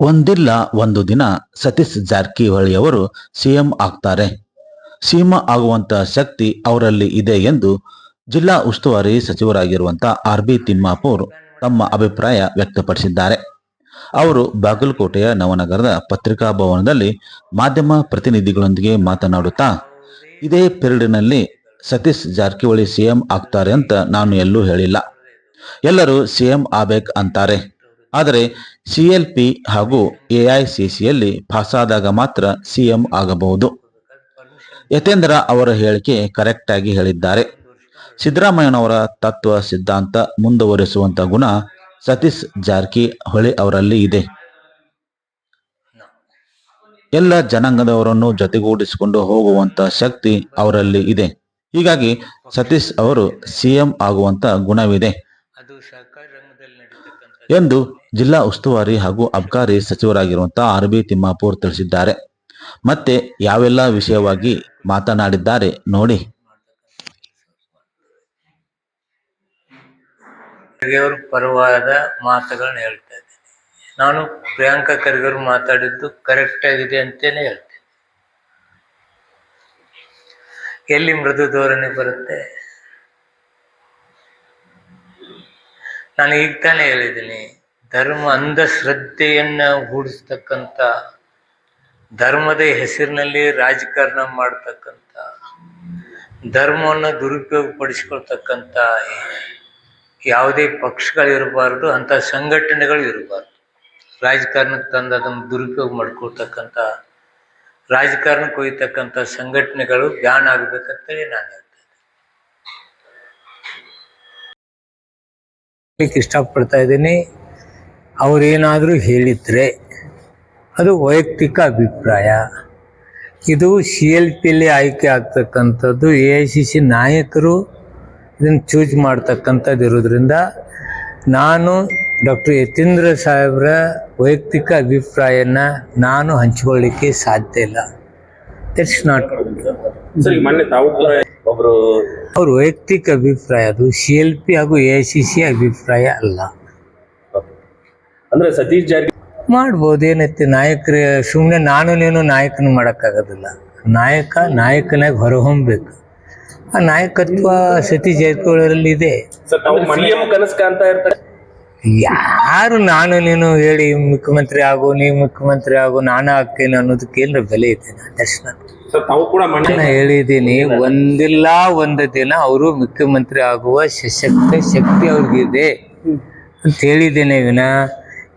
ಒಂದಿಲ್ಲ ಒಂದು ದಿನ ಸತೀಶ್ ಜಾರಕಿಹೊಳಿ ಅವರು ಸಿಎಂ ಆಗ್ತಾರೆ. ಸಿಎಂ ಆಗುವಂತ ಶಕ್ತಿ ಅವರಲ್ಲಿ ಇದೆ ಎಂದು ಜಿಲ್ಲಾ ಉಸ್ತುವಾರಿ ಸಚಿವರಾಗಿರುವಂತಹ ಆರ್ ಬಿ ತಿಮ್ಮಾಪುರ್ ತಮ್ಮ ಅಭಿಪ್ರಾಯ ವ್ಯಕ್ತಪಡಿಸಿದ್ದಾರೆ. ಅವರು ಬಾಗಲಕೋಟೆಯ ನವನಗರದ ಪತ್ರಿಕಾ ಭವನದಲ್ಲಿ ಮಾಧ್ಯಮ ಪ್ರತಿನಿಧಿಗಳೊಂದಿಗೆ ಮಾತನಾಡುತ್ತಾ, ಇದೇ ಪೀರಿಯಡ್ನಲ್ಲಿ ಸತೀಶ್ ಜಾರಕಿಹೊಳಿ ಸಿಎಂ ಆಗ್ತಾರೆ ಅಂತ ನಾನು ಎಲ್ಲೂ ಹೇಳಿಲ್ಲ. ಎಲ್ಲರೂ ಸಿಎಂ ಆಗ್ಬೇಕು ಅಂತಾರೆ. ಆದರೆ ಸಿಎಲ್ಪಿ ಹಾಗೂ ಎಐಸಿಸಿಯಲ್ಲಿ ಪಾಸಾದಾಗ ಮಾತ್ರ ಸಿಎಂ ಆಗಬಹುದು. ಯತೇಂದ್ರ ಅವರ ಹೇಳಿಕೆ ಕರೆಕ್ಟ್ ಆಗಿ ಹೇಳಿದ್ದಾರೆ. ಸಿದ್ದರಾಮಯ್ಯನವರ ತತ್ವ ಸಿದ್ಧಾಂತ ಮುಂದುವರಿಸುವಂತ ಗುಣ ಸತೀಶ್ ಜಾರಕಿಹೊಳಿ ಅವರಲ್ಲಿ ಇದೆ. ಎಲ್ಲ ಜನಾಂಗದವರನ್ನು ಜೊತೆಗೂಡಿಸಿಕೊಂಡು ಹೋಗುವಂತ ಶಕ್ತಿ ಅವರಲ್ಲಿ ಇದೆ. ಹೀಗಾಗಿ ಸತೀಶ್ ಅವರು ಸಿಎಂ ಆಗುವಂತ ಗುಣವಿದೆ. ಎಂದು ಜಿಲ್ಲಾ ಉಸ್ತುವಾರಿ ಹಾಗೂ ಅಬ್ಕಾರಿ ಸಚಿವರಾಗಿರುವಂತಹ ಆರ್ ಬಿ ತಿಮ್ಮಾಪುರ್ ತಿಳಿಸಿದ್ದಾರೆ. ಮತ್ತೆ ಯಾವೆಲ್ಲ ವಿಷಯವಾಗಿ ಮಾತನಾಡಿದ್ದಾರೆ ನೋಡಿ. ಖರ್ಗೆಯವ್ರ ಪರವಾದ ಮಾತುಗಳನ್ನ ಹೇಳ್ತಾ ಇದ್ದೀನಿ. ನಾನು ಪ್ರಿಯಾಂಕಾ ಖರ್ಗೆ ಅವ್ರು ಮಾತಾಡಿದ್ದು ಕರೆಕ್ಟ್ ಆಗಿದೆ ಅಂತೇನೆ ಹೇಳ್ತೇನೆ. ಎಲ್ಲಿ ಮೃದು ಧೋರಣೆ ಬರುತ್ತೆ? ನಾನು ಈಗ ತಾನೇ ಹೇಳಿದ್ದೀನಿ. ಧರ್ಮ ಅಂಧಶ್ರದ್ಧೆಯನ್ನು ಹೂಡಿಸ್ತಕ್ಕಂಥ, ಧರ್ಮದ ಹೆಸರಿನಲ್ಲಿ ರಾಜಕಾರಣ ಮಾಡ್ತಕ್ಕಂಥ, ಧರ್ಮವನ್ನು ದುರುಪಯೋಗ ಪಡಿಸ್ಕೊಳ್ತಕ್ಕಂಥ ಯಾವುದೇ ಪಕ್ಷಗಳಿರಬಾರ್ದು, ಅಂಥ ಸಂಘಟನೆಗಳು ಇರಬಾರ್ದು. ರಾಜಕಾರಣಕ್ಕೆ ತಂದು ಅದನ್ನು ದುರುಪಯೋಗ ಮಾಡ್ಕೊಳ್ತಕ್ಕಂಥ, ರಾಜಕಾರಣಕ್ಕೆ ಒಯ್ತಕ್ಕಂಥ ಸಂಘಟನೆಗಳು ಬ್ಯಾನ್ ಆಗ್ಬೇಕಂತೇಳಿ ನಾನು ಹೇಳ್ತೇನೆ ಇಷ್ಟಪಡ್ತಾ ಇದ್ದೀನಿ. ಅವರೇನಾದರೂ ಹೇಳಿದರೆ ಅದು ವೈಯಕ್ತಿಕ ಅಭಿಪ್ರಾಯ. ಇದು ಸಿ ಎಲ್ ಪಿಯಲ್ಲಿ ಆಯ್ಕೆ ಆಗ್ತಕ್ಕಂಥದ್ದು ಎ ಐ ಸಿ ಸಿ ನಾಯಕರು ಇದನ್ನು ಚೂಸ್ ಮಾಡ್ತಕ್ಕಂಥದ್ದು ಇರೋದ್ರಿಂದ ನಾನು ಡಾಕ್ಟರ್ ಯತೀಂದ್ರ ಸಾಹೇಬ್ರ ವೈಯಕ್ತಿಕ ಅಭಿಪ್ರಾಯನ ನಾನು ಹಂಚಿಕೊಳ್ಳಿಕ್ಕೆ ಸಾಧ್ಯ ಇಲ್ಲ. ಇಟ್ಸ್ ನಾಟ್ ಅವರು ವೈಯಕ್ತಿಕ ಅಭಿಪ್ರಾಯ ಅದು ಸಿ ಎಲ್ ಪಿ ಹಾಗೂ ಎ ಐ ಸಿ ಸಿ ಅಭಿಪ್ರಾಯ ಅಲ್ಲ. ಅಂದ್ರೆ ಸತೀಶ್ ಜಾರಕಿಹೊಳಿ ಮಾಡ್ಬೋದು ಏನೈತಿ ನಾಯಕರ ಸುಮ್ಮನೆ ನಾನು ನೀನು ನಾಯಕನ ಮಾಡೋಕ್ಕಾಗೋದಿಲ್ಲ. ನಾಯಕ ನಾಯಕನಾಗಿ ಹೊರಹೊಮ್ಮಬೇಕು ಆ ನಾಯಕತ್ವ ಸತೀಶ್ ಜಾರಕಿಹೊಳಿಯಲ್ಲಿ ಇದೆ. ಸರ್ ತಾವು ಸಿಎಂ ಕನಸು ಕಾಣ್ತಾ ಇರ್ತಾರೆ? ಯಾರು ನಾನು ನೀನು ಹೇಳಿ ಮುಖ್ಯಮಂತ್ರಿ ಆಗು ನೀವು ಮುಖ್ಯಮಂತ್ರಿ ಆಗು ನಾನು ಹಾಕ್ತೇನೆ ಅನ್ನೋದಕ್ಕೆ ಏನಾರ ಬೆಲೆ ಇದೆ ದರ್ಶನ. ಸರ್ ತಾವು ಕೂಡ ನಾನು ಹೇಳಿದ್ದೀನಿ ಒಂದಿಲ್ಲ ಒಂದು ದಿನ ಅವರು ಮುಖ್ಯಮಂತ್ರಿ ಆಗುವ ಸಶಕ್ತ ಶಕ್ತಿ ಅವ್ರಿಗಿದೆ. ಅಂತ ಹೇಳಿದ್ದೇನೆ ವಿನ.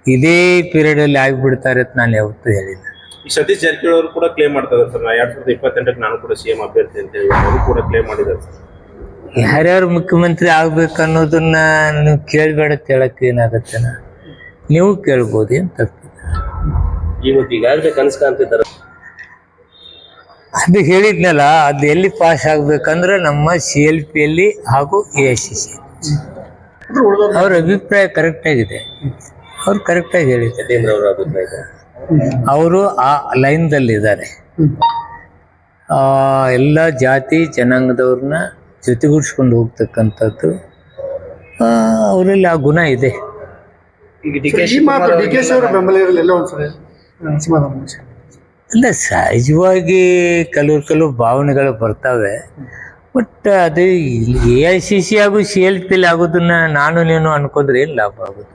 ಇದೇ ಪೀರಿಯಡ್ ಅಲ್ಲಿ ಆಗಿಬಿಡ್ತಾರೆ ಅಂತ ನಾನು ಯಾವತ್ತೂ ಹೇಳಿಲ್ಲ. ಈ ಸತೀಶ್ ಜಾರಕಿಹೊಳಿ ಅವರು ಕೂಡ ಕ್ಲೇಮ್ ಮಾಡ್ತಾರೆ ಸರ್. ನಾ ಎರಡ್ ಸಾವಿರದ ಇಪ್ಪತ್ತೆಂಟಕ್ಕೆ ನಾನು ಕೂಡ ಸಿಎಂ ಅಭ್ಯರ್ಥಿ ಅಂತ ಹೇಳಿ ಅವರು ಕೂಡ ಕ್ಲೇಮ್ ಮಾಡಿದ್ದಾರೆ ಸರ್. ಯಾರ್ಯಾರು ಮುಖ್ಯಮಂತ್ರಿ ಆಗ್ಬೇಕು ಅನ್ನೋದನ್ನ ನೀವು ಕೇಳಬೇಡ ಅಂತ ಹೇಳಕ್ಕೆ ಏನಾಗತ್ತೆ ನೀವು ಕೇಳ್ಬೋದು ಏನ್ ತಪ್ಪಿಲ್ಲ ಇವತ್ತು ಈಗಾಗಲೇ ಕನಸು ಕಾಣ್ತಿದ್ದಾರೆ ಅದು ಹೇಳಿದ್ನಲ್ಲ ಅದು ಎಲ್ಲಿ ಪಾಸ್ ಆಗ್ಬೇಕಂದ್ರೆ ನಮ್ಮ ಸಿ ಎಲ್ ಪಿಯಲ್ಲಿ ಹಾಗೂ ಎ ಐ ಸಿ ಸಿ ಅವ್ರ ಅಭಿಪ್ರಾಯ ಕರೆಕ್ಟ್ ಆಗಿದೆ. ಅವ್ರು ಕರೆಕ್ಟಾಗಿ ಹೇಳಿದ್ದಾರೆ ಅವರ ಅಭಿಪ್ರಾಯ ಅವರು ಆ ಲೈನ್ದಲ್ಲಿದ್ದಾರೆ ಎಲ್ಲ ಜಾತಿ ಜನಾಂಗದವ್ರನ್ನ ಜೊತೆಗೂಡಿಸ್ಕೊಂಡು ಹೋಗ್ತಕ್ಕಂಥದ್ದು ಆ, ಅವರಲ್ಲಿ ಆ ಗುಣ ಇದೆ. ಈಗ ಡಿ ಕೆ. ಅಲ್ಲ ಸಹಜವಾಗಿ ಕೆಲವು ಕೆಲವು ಭಾವನೆಗಳು ಬರ್ತವೆ. ಬಟ್ ಅದೇ ಎ ಐ ಸಿ ಸಿ ಆಗು ಸಿ ಎಲ್ ಪಿಲ್ ಆಗೋದನ್ನ ನಾನು ನೀನು ಅನ್ಕೊಂಡ್ರೆ ಏನು ಲಾಭ ಆಗೋದು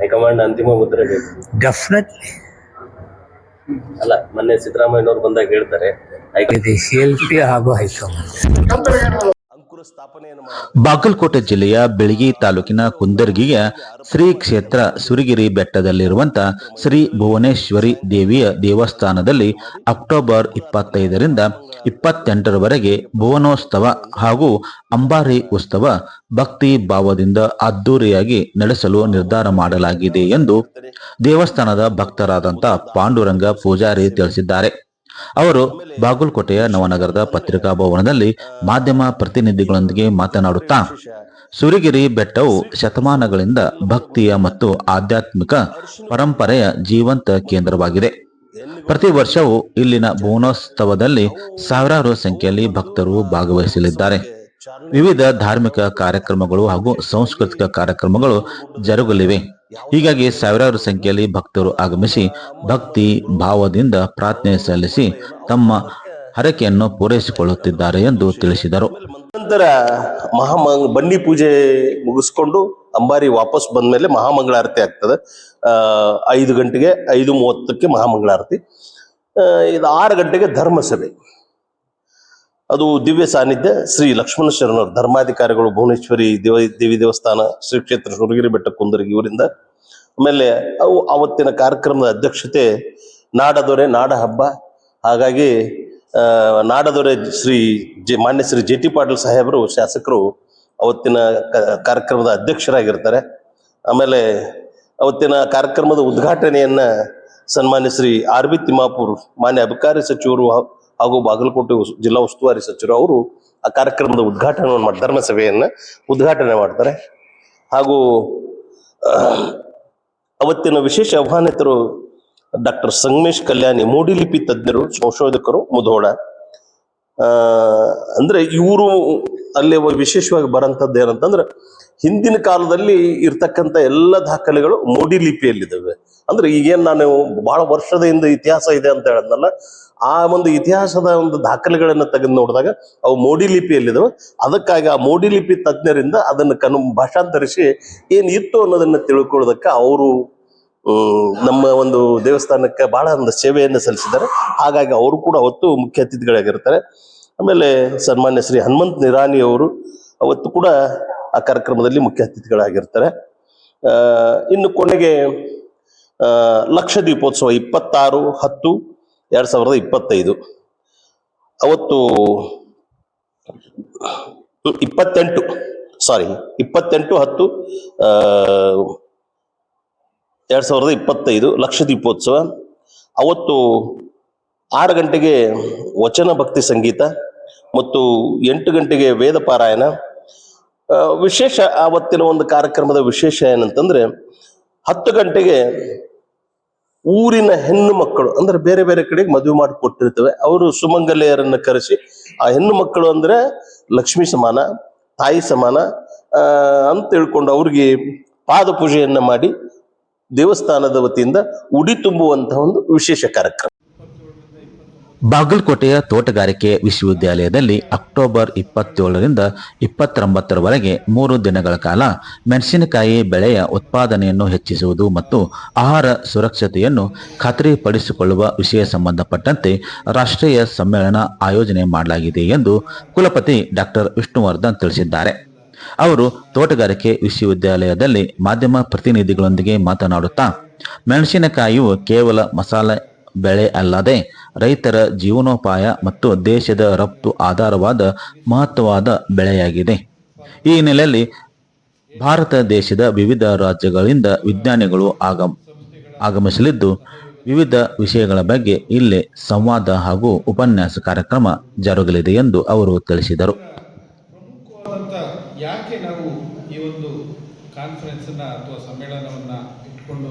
ಹೈಕಮಾಂಡ್ ಅಂತಿಮ ಮುದ್ರೆ ಬೇಕು. ಡೆಫಿನೆಟ್ಲಿ ಅಲ್ಲ ಮೊನ್ನೆ ಸಿದ್ದರಾಮಯ್ಯನವ್ರು ಬಂದಾಗ ಹೇಳ್ತಾರೆ ಐ ಸಿ ಎಲ್ ಪಿ ಹಾಗೂ ಹೈಕಮಾಂಡ್. ಬಾಗಲಕೋಟೆ ಜಿಲ್ಲೆಯ ಬೆಳಗಿ ತಾಲೂಕಿನ ಕುಂದರ್ಗಿಯ ಶ್ರೀ ಕ್ಷೇತ್ರ ಸುರಿಗಿರಿ ಬೆಟ್ಟದಲ್ಲಿರುವಂತ ಶ್ರೀ ಭುವನೇಶ್ವರಿ ದೇವಿಯ ದೇವಸ್ಥಾನದಲ್ಲಿ ಅಕ್ಟೋಬರ್ ಇಪ್ಪತ್ತೈದರಿಂದ ಇಪ್ಪತ್ತೆಂಟರವರೆಗೆ ಭುವನೋತ್ಸವ ಹಾಗೂ ಅಂಬಾರಿ ಉತ್ಸವ ಭಕ್ತಿ ಭಾವದಿಂದ ಅದ್ದೂರಿಯಾಗಿ ನಡೆಸಲು ನಿರ್ಧಾರ ಮಾಡಲಾಗಿದೆ ಎಂದು ದೇವಸ್ಥಾನದ ಭಕ್ತರಾದಂತ ಪಾಂಡುರಂಗ ಪೂಜಾರಿ ತಿಳಿಸಿದ್ದಾರೆ. ಅವರು ಬಾಗಲಕೋಟೆಯ ನವನಗರದ ಪತ್ರಿಕಾ ಭವನದಲ್ಲಿ ಮಾಧ್ಯಮ ಪ್ರತಿನಿಧಿಗಳೊಂದಿಗೆ ಮಾತನಾಡುತ್ತಾ, ಸುರಿಗಿರಿ ಬೆಟ್ಟವು ಶತಮಾನಗಳಿಂದ ಭಕ್ತಿಯ ಮತ್ತು ಆಧ್ಯಾತ್ಮಿಕ ಪರಂಪರೆಯ ಜೀವಂತ ಕೇಂದ್ರವಾಗಿದೆ. ಪ್ರತಿ ವರ್ಷವೂ ಇಲ್ಲಿನ ಭುವನೋತ್ಸವದಲ್ಲಿ ಸಾವಿರಾರು ಸಂಖ್ಯೆಯಲ್ಲಿ ಭಕ್ತರು ಭಾಗವಹಿಸಲಿದ್ದಾರೆ. ವಿವಿಧ ಧಾರ್ಮಿಕ ಕಾರ್ಯಕ್ರಮಗಳು ಹಾಗೂ ಸಾಂಸ್ಕೃತಿಕ ಕಾರ್ಯಕ್ರಮಗಳು ಜರುಗಲಿವೆ. ಹೀಗಾಗಿ ಸಾವಿರಾರು ಸಂಖ್ಯೆಯಲ್ಲಿ ಭಕ್ತರು ಆಗಮಿಸಿ ಭಕ್ತಿ ಭಾವದಿಂದ ಪ್ರಾರ್ಥನೆ ಸಲ್ಲಿಸಿ ತಮ್ಮ ಹರಕೆಯನ್ನು ಪೂರೈಸಿಕೊಳ್ಳುತ್ತಿದ್ದಾರೆ ಎಂದು ತಿಳಿಸಿದರು. ನಂತರ ಮಹಾಮಂಗ ಬನ್ನಿ ಪೂಜೆ ಮುಗಿಸ್ಕೊಂಡು ಅಂಬಾರಿ ವಾಪಸ್ ಬಂದ ಮೇಲೆ ಮಹಾಮಂಗಳಾರತಿ ಆಗ್ತದೆ. ಐದು ಗಂಟೆಗೆ ಐದು ಮೂವತ್ತಕ್ಕೆ ಮಹಾಮಂಗಳಾರತಿ. ಇದು ಆರು ಗಂಟೆಗೆ ಧರ್ಮಸಭೆ. ಅದು ದಿವ್ಯ ಸಾನ್ನಿಧ್ಯ ಶ್ರೀ ಲಕ್ಷ್ಮಣ ಶರಣರು, ಧರ್ಮಾಧಿಕಾರಿಗಳು, ಭುವನೇಶ್ವರಿ ದೇವ, ದೇವಿ ದೇವಸ್ಥಾನ, ಶ್ರೀ ಕ್ಷೇತ್ರ ಶೃಂಗಿರಿ ಬೆಟ್ಟ ಕುಂದರ್ಗಿ ಇವರಿಂದ. ಆಮೇಲೆ ಅವು ಅವತ್ತಿನ ಕಾರ್ಯಕ್ರಮದ ಅಧ್ಯಕ್ಷತೆ ನಾಡದೊರೆ ನಾಡ ಹಬ್ಬ ಹಾಗಾಗಿ ನಾಡದೊರೆ ಶ್ರೀ ಜೆ, ಮಾನ್ಯ ಶ್ರೀ ಜೆ ಟಿ ಪಾಟೀಲ್ ಸಾಹೇಬರು, ಶಾಸಕರು ಅವತ್ತಿನ ಕಾರ್ಯಕ್ರಮದ ಅಧ್ಯಕ್ಷರಾಗಿರ್ತಾರೆ. ಆಮೇಲೆ ಅವತ್ತಿನ ಕಾರ್ಯಕ್ರಮದ ಉದ್ಘಾಟನೆಯನ್ನ ಸನ್ಮಾನ್ಯ ಶ್ರೀ ಆರ್ ಬಿ ತಿಮ್ಮಾಪುರ್, ಮಾನ್ಯ ಅಬಕಾರಿ ಸಚಿವರು ಹಾಗೂ ಬಾಗಲಕೋಟೆ ಜಿಲ್ಲಾ ಉಸ್ತುವಾರಿ ಸಚಿವರು ಅವರು ಆ ಕಾರ್ಯಕ್ರಮದ ಉದ್ಘಾಟನೆಯನ್ನು ಮಾಡಿ ಧರ್ಮಸಭೆಯನ್ನು ಉದ್ಘಾಟನೆ ಮಾಡ್ತಾರೆ. ಹಾಗೂ ಅವತ್ತಿನ ವಿಶೇಷ ಆಹ್ವಾನಿತರು ಡಾಕ್ಟರ್ ಸಂಗಮೇಶ್ ಕಲ್ಯಾಣಿ, ಮೂಡಿಲಿಪಿ ತಜ್ಞರು, ಸಂಶೋಧಕರು ಮುಧೋಡ ಅಂದ್ರೆ ಇವರು ಅಲ್ಲಿ ವಿಶೇಷವಾಗಿ ಬರೋಂಥದ್ದು ಏನಂತಂದ್ರೆ ಹಿಂದಿನ ಕಾಲದಲ್ಲಿ ಇರ್ತಕ್ಕಂಥ ಎಲ್ಲ ದಾಖಲೆಗಳು ಮೋಡಿ ಲಿಪಿಯಲ್ಲಿದ್ದಾವೆ ಅಂದ್ರೆ ಈಗೇನು ನಾನು ಬಹಳ ವರ್ಷದ ಹಿಂದೆ ಇತಿಹಾಸ ಇದೆ ಅಂತ ಹೇಳದ್ನಲ್ಲ ಆ ಒಂದು ಇತಿಹಾಸದ ಒಂದು ದಾಖಲೆಗಳನ್ನು ತೆಗೆದು ನೋಡಿದಾಗ ಅವು ಮೋಡಿ ಲಿಪಿಯಲ್ಲಿದ್ದವು ಅದಕ್ಕಾಗಿ ಆ ಮೋಡಿ ಲಿಪಿ ತಜ್ಞರಿಂದ ಅದನ್ನು ಕನು ಭಾಷಾಂತರಿಸಿ ಏನ್ ಇತ್ತು ಅನ್ನೋದನ್ನ ತಿಳ್ಕೊಳ್ಳೋದಕ್ಕೆ ಅವರು ನಮ್ಮ ಒಂದು ದೇವಸ್ಥಾನಕ್ಕೆ ಬಹಳ ಒಂದು ಸೇವೆಯನ್ನು ಸಲ್ಲಿಸಿದ್ದಾರೆ. ಹಾಗಾಗಿ ಅವರು ಕೂಡ ಅವತ್ತು ಮುಖ್ಯ ಅತಿಥಿಗಳಾಗಿರ್ತಾರೆ. ಆಮೇಲೆ ಸನ್ಮಾನ್ಯ ಶ್ರೀ ಹನುಮಂತ್ ನಿರಾನಿ ಅವರು ಅವತ್ತು ಕೂಡ ಆ ಕಾರ್ಯಕ್ರಮದಲ್ಲಿ ಮುಖ್ಯ ಅತಿಥಿಗಳಾಗಿರ್ತಾರೆ. ಇನ್ನು ಕೊನೆಗೆ ಲಕ್ಷ ದೀಪೋತ್ಸವ ಇಪ್ಪತ್ತಾರು, ಹತ್ತು ಎರಡ್ ಸಾವಿರದ ಇಪ್ಪತ್ತೈದು. ಅವತ್ತು ಇಪ್ಪತ್ತೆಂಟು ಸಾರಿ ಇಪ್ಪತ್ತೆಂಟು ಹತ್ತು ಎರಡು ಸಾವಿರದ ಇಪ್ಪತ್ತೈದು ಲಕ್ಷ ದೀಪೋತ್ಸವ. ಅವತ್ತು ಆರು ಗಂಟೆಗೆ ವಚನ ಭಕ್ತಿ ಸಂಗೀತ ಮತ್ತು ಎಂಟು ಗಂಟೆಗೆ ವೇದ ಪಾರಾಯಣ. ವಿಶೇಷ ಆವತ್ತಿನ ಒಂದು ಕಾರ್ಯಕ್ರಮದ ವಿಶೇಷ ಏನಂತಂದ್ರೆ ಹತ್ತು ಗಂಟೆಗೆ ಊರಿನ ಹೆಣ್ಣು ಮಕ್ಕಳು, ಅಂದ್ರೆ ಬೇರೆ ಬೇರೆ ಕಡೆಗೆ ಮದುವೆ ಮಾಡಿ ಕೊಟ್ಟಿರ್ತವೆ. ಅವರು ಸುಮಂಗಲೆಯರನ್ನ ಕರೆಸಿ, ಆ ಹೆಣ್ಣು ಮಕ್ಕಳು ಅಂದ್ರೆ ಲಕ್ಷ್ಮಿ ಸಮಾನ, ತಾಯಿ ಸಮಾನ ಅಂತ ಹೇಳ್ಕೊಂಡು ಅವ್ರಿಗೆ ಪಾದ ಪೂಜೆಯನ್ನ ಮಾಡಿ ದೇವಸ್ಥಾನದ ವತಿಯಿಂದ ಉಡಿ ತುಂಬುವಂತಹ ಒಂದು ವಿಶೇಷ ಕಾರ್ಯಕ್ರಮ. ಬಾಗಲಕೋಟೆಯ ತೋಟಗಾರಿಕೆ ವಿಶ್ವವಿದ್ಯಾಲಯದಲ್ಲಿ ಅಕ್ಟೋಬರ್ ಇಪ್ಪತ್ತೇಳರಿಂದ ಇಪ್ಪತ್ತೊಂಬತ್ತರವರೆಗೆ ಮೂರು ದಿನಗಳ ಕಾಲ ಮೆಣಸಿನಕಾಯಿ ಬೆಳೆಯ ಉತ್ಪಾದನೆಯನ್ನು ಹೆಚ್ಚಿಸುವುದು ಮತ್ತು ಆಹಾರ ಸುರಕ್ಷತೆಯನ್ನು ಖಾತ್ರಿಪಡಿಸಿಕೊಳ್ಳುವ ವಿಷಯ ಸಂಬಂಧಪಟ್ಟಂತೆ ರಾಷ್ಟ್ರೀಯ ಸಮ್ಮೇಳನ ಆಯೋಜನೆ ಮಾಡಲಾಗಿದೆ ಎಂದು ಕುಲಪತಿ ಡಾಕ್ಟರ್ ವಿಷ್ಣುವರ್ಧನ್ ತಿಳಿಸಿದ್ದಾರೆ. ಅವರು ತೋಟಗಾರಿಕೆ ವಿಶ್ವವಿದ್ಯಾಲಯದಲ್ಲಿ ಮಾಧ್ಯಮ ಪ್ರತಿನಿಧಿಗಳೊಂದಿಗೆ ಮಾತನಾಡುತ್ತಾ, ಮೆಣಸಿನಕಾಯಿಯು ಕೇವಲ ಮಸಾಲೆ ಬೆಳೆ ಅಲ್ಲದೆ ರೈತರ ಜೀವನೋಪಾಯ ಮತ್ತು ದೇಶದ ರಫ್ತು ಆಧಾರವಾದ ಮಹತ್ವವಾದ ಬೆಳೆಯಾಗಿದೆ. ಈ ಹಿನ್ನೆಲೆಯಲ್ಲಿ ಭಾರತ ದೇಶದ ವಿವಿಧ ರಾಜ್ಯಗಳಿಂದ ವಿಜ್ಞಾನಿಗಳು ಆಗಮ್, ಆಗಮಿಸಲಿದ್ದು, ವಿವಿಧ ವಿಷಯಗಳ ಬಗ್ಗೆ ಇಲ್ಲಿ ಸಂವಾದ ಹಾಗೂ ಉಪನ್ಯಾಸ ಕಾರ್ಯಕ್ರಮ ಜರುಗಲಿದೆ ಎಂದು ಅವರು ತಿಳಿಸಿದರು. ಯಾಕೆ ನಾವು ಈ ಒಂದು ಕಾನ್ಫರೆನ್ಸನ್ನು ಅಥವಾ ಸಮ್ಮೇಳನವನ್ನು ಇಟ್ಕೊಂಡು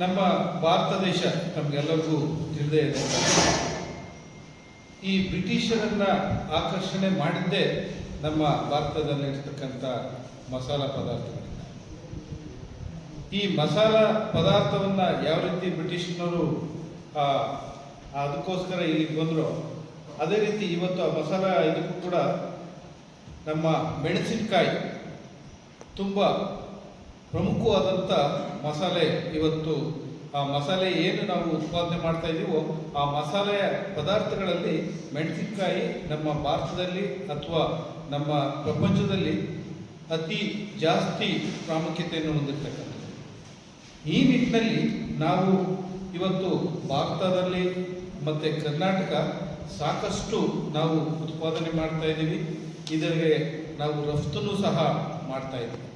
ನಮ್ಮ ಭಾರತ ದೇಶ ನಮಗೆಲ್ಲರಿಗೂ ತಿಳಿದೇ ಇದೆ. ಈ ಬ್ರಿಟಿಷರನ್ನ ಆಕರ್ಷಣೆ ಮಾಡಿದ್ದೇ ನಮ್ಮ ಭಾರತದಲ್ಲಿರ್ತಕ್ಕಂಥ ಮಸಾಲ ಪದಾರ್ಥಗಳಿಂದ ಈ ಮಸಾಲ ಪದಾರ್ಥವನ್ನು ಯಾವ ರೀತಿ ಬ್ರಿಟಿಷ್ನವರು ಅದಕ್ಕೋಸ್ಕರ ಇಲ್ಲಿಗೆ ಬಂದರು, ಅದೇ ರೀತಿ ಇವತ್ತು ಆ ಮಸಾಲ ಇದಕ್ಕೂ ಕೂಡ ನಮ್ಮ ಮೆಣಸಿನಕಾಯಿ ತುಂಬ ಪ್ರಮುಖವಾದಂಥ ಮಸಾಲೆ ಇವತ್ತು. ಆ ಮಸಾಲೆ ಏನು ನಾವು ಉತ್ಪಾದನೆ ಮಾಡ್ತಾ ಇದ್ದೀವೋ ಆ ಮಸಾಲೆಯ ಪದಾರ್ಥಗಳಲ್ಲಿ ಮೆಣಸಿನಕಾಯಿ ನಮ್ಮ ಭಾರತದಲ್ಲಿ ಅಥವಾ ನಮ್ಮ ಪ್ರಪಂಚದಲ್ಲಿ ಅತಿ ಜಾಸ್ತಿ ಪ್ರಾಮುಖ್ಯತೆಯನ್ನು ಹೊಂದಿರತಕ್ಕಂಥದ್ದು. ಈ ನಿಟ್ಟಿನಲ್ಲಿ ನಾವು ಇವತ್ತು ಭಾರತದಲ್ಲಿ ಮತ್ತು ಕರ್ನಾಟಕ ಸಾಕಷ್ಟು ನಾವು ಉತ್ಪಾದನೆ ಮಾಡ್ತಾ ಇದ್ದೀವಿ ಇದರಿಗೆ ನಾವು ರಫ್ತನ್ನು ಸಹ ಮಾಡ್ತಾ ಇದ್ದೀವಿ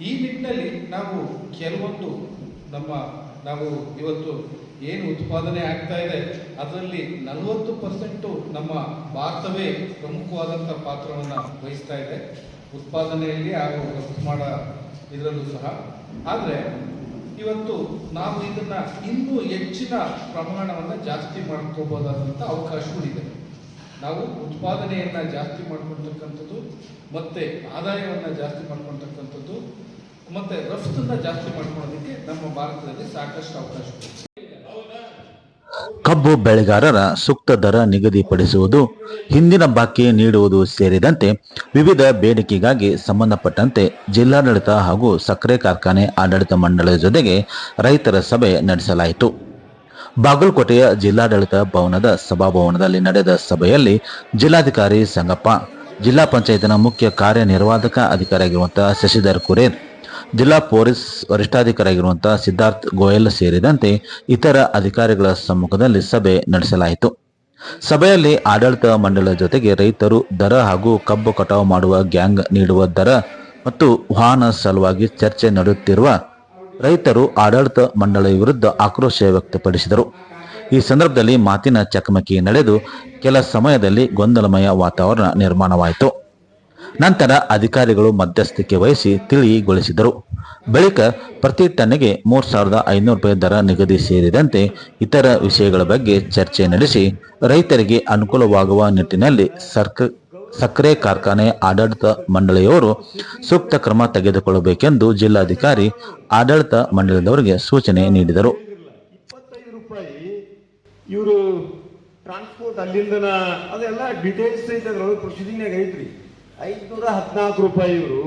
ಈ ನಿಟ್ಟಿನಲ್ಲಿ ನಾವು ಕೆಲವೊಂದು ನಮ್ಮ ನಾವು ಇವತ್ತು ಏನು ಉತ್ಪಾದನೆ ಆಗ್ತಾ ಇದೆ, ಅದರಲ್ಲಿ ನಲವತ್ತು ಪರ್ಸೆಂಟು ನಮ್ಮ ಭಾರತವೇ ಪ್ರಮುಖವಾದಂಥ ಪಾತ್ರವನ್ನು ವಹಿಸ್ತಾ ಇದೆ. ಉತ್ಪಾದನೆಯಲ್ಲಿ ಹಾಗೂ ರಫ್ತು ಮಾಡೋ ಇದರಲ್ಲೂ ಸಹ. ಆದರೆ ಇವತ್ತು ನಾವು ಇದನ್ನು ಇನ್ನೂ ಹೆಚ್ಚಿನ ಪ್ರಮಾಣವನ್ನು ಜಾಸ್ತಿ ಮಾಡ್ಕೋಬೋದಾದಂಥ ಅವಕಾಶಗಳಿದೆ ನಾವು ಉತ್ಪಾದನೆಯನ್ನು ಜಾಸ್ತಿ ಮಾಡ್ಕೊಳ್ತಕ್ಕಂಥದ್ದು, ಮತ್ತು ಆದಾಯವನ್ನು ಜಾಸ್ತಿ ಮಾಡ್ಕೊಳ್ತಕ್ಕಂಥದ್ದು, ಮತ್ತು ರಫ್ತನ್ನು ಜಾಸ್ತಿ ಮಾಡ್ಕೊಳ್ಳೋದಕ್ಕೆ ನಮ್ಮ ಭಾರತದಲ್ಲಿ ಸಾಕಷ್ಟು ಅವಕಾಶ ಕಬ್ಬು ಬೆಳೆಗಾರರ ಸೂಕ್ತ ದರ ನಿಗದಿಪಡಿಸುವುದು, ಹಿಂದಿನ ಬಾಕಿ ನೀಡುವುದು ಸೇರಿದಂತೆ ವಿವಿಧ ಬೇಡಿಕೆಗಾಗಿ ಸಂಬಂಧಪಟ್ಟಂತೆ ಜಿಲ್ಲಾಡಳಿತ ಹಾಗೂ ಸಕ್ಕರೆ ಕಾರ್ಖಾನೆ ಆಡಳಿತ ಮಂಡಳಿಯ ಜೊತೆಗೆ ರೈತರ ಸಭೆ ನಡೆಸಲಾಯಿತು. ಬಾಗಲಕೋಟೆಯ ಜಿಲ್ಲಾಡಳಿತ ಭವನದ ಸಭಾಭವನದಲ್ಲಿ ನಡೆದ ಸಭೆಯಲ್ಲಿ ಜಿಲ್ಲಾಧಿಕಾರಿ ಸಂಗಪ್ಪ, ಜಿಲ್ಲಾ ಪಂಚಾಯತ್ನ ಮುಖ್ಯ ಕಾರ್ಯನಿರ್ವಾಹಕ ಅಧಿಕಾರಿಯಾಗಿರುವಂತಹ ಶಶಿಧರ್ ಕುರೇನ್, ಜಿಲ್ಲಾ ಪೊಲೀಸ್ ವರಿಷ್ಠಾಧಿಕಾರಿಯಾಗಿರುವಂತಹ ಸಿದ್ಧಾರ್ಥ್ ಗೋಯಲ್ ಸೇರಿದಂತೆ ಇತರ ಅಧಿಕಾರಿಗಳ ಸಮ್ಮುಖದಲ್ಲಿ ಸಭೆ ನಡೆಸಲಾಯಿತು. ಸಭೆಯಲ್ಲಿ ಆಡಳಿತ ಮಂಡಳಿಯ ಜೊತೆಗೆ ರೈತರು ದರ ಹಾಗೂ ಕಬ್ಬು ಕಟಾವು ಮಾಡುವ ಗ್ಯಾಂಗ್ ನೀಡುವ ದರ ಮತ್ತು ವಾಹನ ಸಲುವಾಗಿ ಚರ್ಚೆ ನಡೆಯುತ್ತಿರುವ ರೈತರು ಆಡಳಿತ ಮಂಡಳಿ ವಿರುದ್ಧ ಆಕ್ರೋಶ ವ್ಯಕ್ತಪಡಿಸಿದರು. ಈ ಸಂದರ್ಭದಲ್ಲಿ ಮಾತಿನ ಚಕಮಕಿ ನಡೆದು ಕೆಲ ಸಮಯದಲ್ಲಿ ಗೊಂದಲಮಯ ವಾತಾವರಣ ನಿರ್ಮಾಣವಾಯಿತು. ನಂತರ ಅಧಿಕಾರಿಗಳು ಮಧ್ಯಸ್ಥಿಕೆ ವಹಿಸಿ ತಿಳಿಗೊಳಿಸಿದರು. ಬಳಿಕ ಪ್ರತಿ ಟನ್ನಿಗೆ ಮೂರು ಸಾವಿರದ ಐನೂರು ರೂಪಾಯಿ ದರ ನಿಗದಿ ಸೇರಿದಂತೆ ಇತರ ವಿಷಯಗಳ ಬಗ್ಗೆ ಚರ್ಚೆ ನಡೆಸಿ ರೈತರಿಗೆ ಅನುಕೂಲವಾಗುವ ನಿಟ್ಟಿನಲ್ಲಿ ಸರ್ಕ ಸಕ್ಕರೆ ಕಾರ್ಖಾನೆ ಆಡಳಿತ ಮಂಡಳಿಯವರು ಸೂಕ್ತ ಕ್ರಮ ತೆಗೆದುಕೊಳ್ಳಬೇಕೆಂದು ಜಿಲ್ಲಾಧಿಕಾರಿ ಆಡಳಿತ ಮಂಡಳಿದವರಿಗೆ ಸೂಚನೆ ನೀಡಿದರು. ಇವರು ಟ್ರಾನ್ಸ್ಪೋರ್ಟ್ ಅಲ್ಲಿಂದ ಅದೆಲ್ಲ ಡೀಟೇಲ್ಸ್ ಐತೆ ಅದ್ರೊಳಗೆ ಪ್ರೊಸೀಡಿಂಗ್ನಾಗ ಐತ್ರಿ. ಐದ್ನೂರ ಹದಿನಾಲ್ಕು ರೂಪಾಯಿ ಇವರು.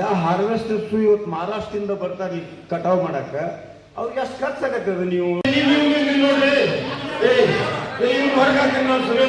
ಯಾವ ಹಾರ್ವೆಸ್ಟರ್ಸ್ ಇವತ್ತು ಮಹಾರಾಷ್ಟ್ರದಿಂದ ಬರ್ತಾರೆ ಇಲ್ಲಿ ಕಟಾವ್ ಮಾಡಕ್ಕ. ಅವ್ರಿಗೆ ಎಷ್ಟು ಖರ್ಚಾಗತ್ತದ ನೀವು. ನೋಡ್ರಿ ಹೊರಗೆ ಹಾಕಿ ನಾವು ಸಭೆ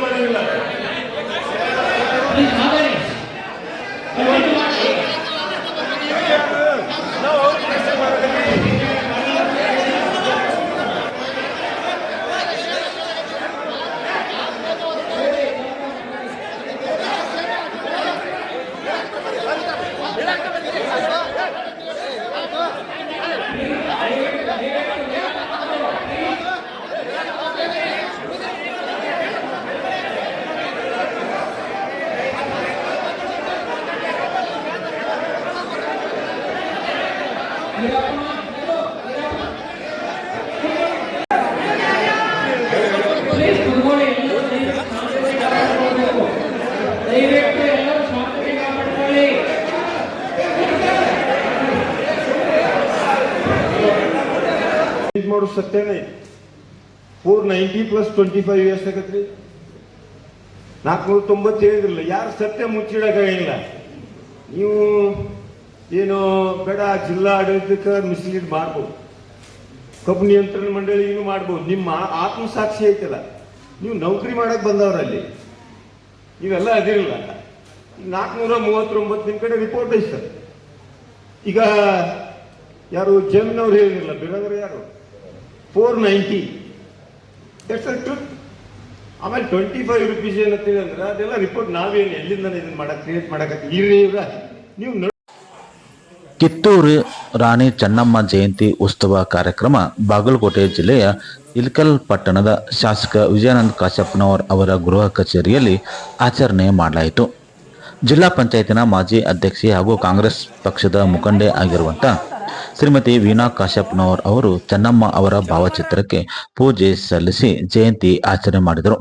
ಇದು ಮಾಡೋ ಸತ್ಯನೇ four ninety plus twenty five years ಆಗತ್ರಿ ನಾಲ್ಕುನೂರ ತೊಂಬತ್ತು ಹೇಳಿದ್ರಲ್ಲ ಯಾರು ಸತ್ಯ ಮುಚ್ಚಿಡಕ್ಕಾಗಿಲ್ಲ ನೀವು ಏನು ಬೇಡ ಜಿಲ್ಲಾ ಆಡಳಿತಕ್ಕೆ ಮಿಸ್ಲೀಡ್ ಮಾಡ್ಬೋದು ಕಬ್ಬು ನಿಯಂತ್ರಣ ಮಂಡಳಿಗೂ ಮಾಡ್ಬೋದು ನಿಮ್ಮ ಆತ್ಮಸಾಕ್ಷಿ ಐತಲ್ಲ ನೀವು ನೌಕರಿ ಮಾಡಕ್ ಬಂದವರಲ್ಲಿ ನೀವೆಲ್ಲ ಅದಿರಲ್ಲ ನಾಲ್ಕುನೂರ ಮೂವತ್ತೊಂಬತ್ತು ನಿಮ್ಮ ಕಡೆ ರಿಪೋರ್ಟ್ ಐತೆ ಸರ್ ಈಗ ಯಾರು ಜಮೀನವ್ರು ಹೇಳಿರಲ್ಲ ಬೇರೆಯವರು ಯಾರು four ninety that's a truth ಆಮೇಲೆ ಟ್ವೆಂಟಿ ಫೈವ್ ರುಪೀಸ್ ಏನಂತೀವಿ ಅಂದ್ರೆ ಅದೆಲ್ಲ ರಿಪೋರ್ಟ್ ನಾವೇನು ಎಲ್ಲಿಂದ ಇದನ್ನ ಮಾಡಕ್ ಕ್ರಿಯೇಟ್ ಮಾಡಕ್ಕೆ ಇರ್ರಿ ಇವ್ರ, ನೀವು ಕಿತ್ತೂರು ರಾಣಿ ಚೆನ್ನಮ್ಮ ಜಯಂತಿ ಉತ್ಸವ ಕಾರ್ಯಕ್ರಮ ಬಾಗಲಕೋಟೆ ಜಿಲ್ಲೆಯ ಇಲ್ಕಲ್ ಪಟ್ಟಣದ ಶಾಸಕ ವಿಜಯಾನಂದ ಕಾಶಪ್ಪನವರ್ ಅವರ ಗೃಹ ಕಚೇರಿಯಲ್ಲಿ ಆಚರಣೆ ಮಾಡಲಾಯಿತು. ಜಿಲ್ಲಾ ಪಂಚಾಯತಿನ ಮಾಜಿ ಅಧ್ಯಕ್ಷೆ ಹಾಗೂ ಕಾಂಗ್ರೆಸ್ ಪಕ್ಷದ ಮುಖಂಡೆ ಆಗಿರುವಂಥ ಶ್ರೀಮತಿ ವೀಣಾ ಕಾಶ್ಯಪ್ನವರ್ ಅವರು ಚೆನ್ನಮ್ಮ ಅವರ ಭಾವಚಿತ್ರಕ್ಕೆ ಪೂಜೆ ಸಲ್ಲಿಸಿ ಜಯಂತಿ ಆಚರಣೆ ಮಾಡಿದರು.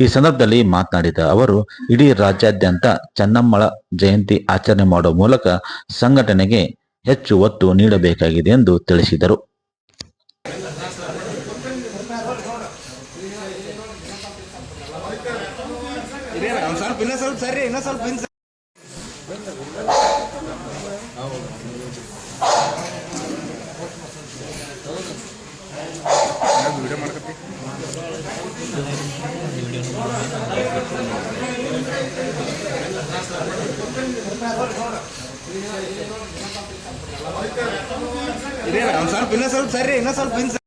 ಈ ಸಂದರ್ಭದಲ್ಲಿ ಮಾತನಾಡಿದ ಅವರು, ಇಡೀ ರಾಜ್ಯಾದ್ಯಂತ ಚೆನ್ನಮ್ಮಳ ಜಯಂತಿ ಆಚರಣೆ ಮಾಡುವ ಮೂಲಕ ಸಂಘಟನೆಗೆ ಹೆಚ್ಚು ಒತ್ತು ನೀಡಬೇಕಾಗಿದೆ ಎಂದು ತಿಳಿಸಿದರು. ಸ್ವಲ್ಪ, ಇನ್ನೊಂದು ಸ್ವಲ್ಪ. ಸರಿ ಇನ್ನೂ ಸ್ವಲ್ಪ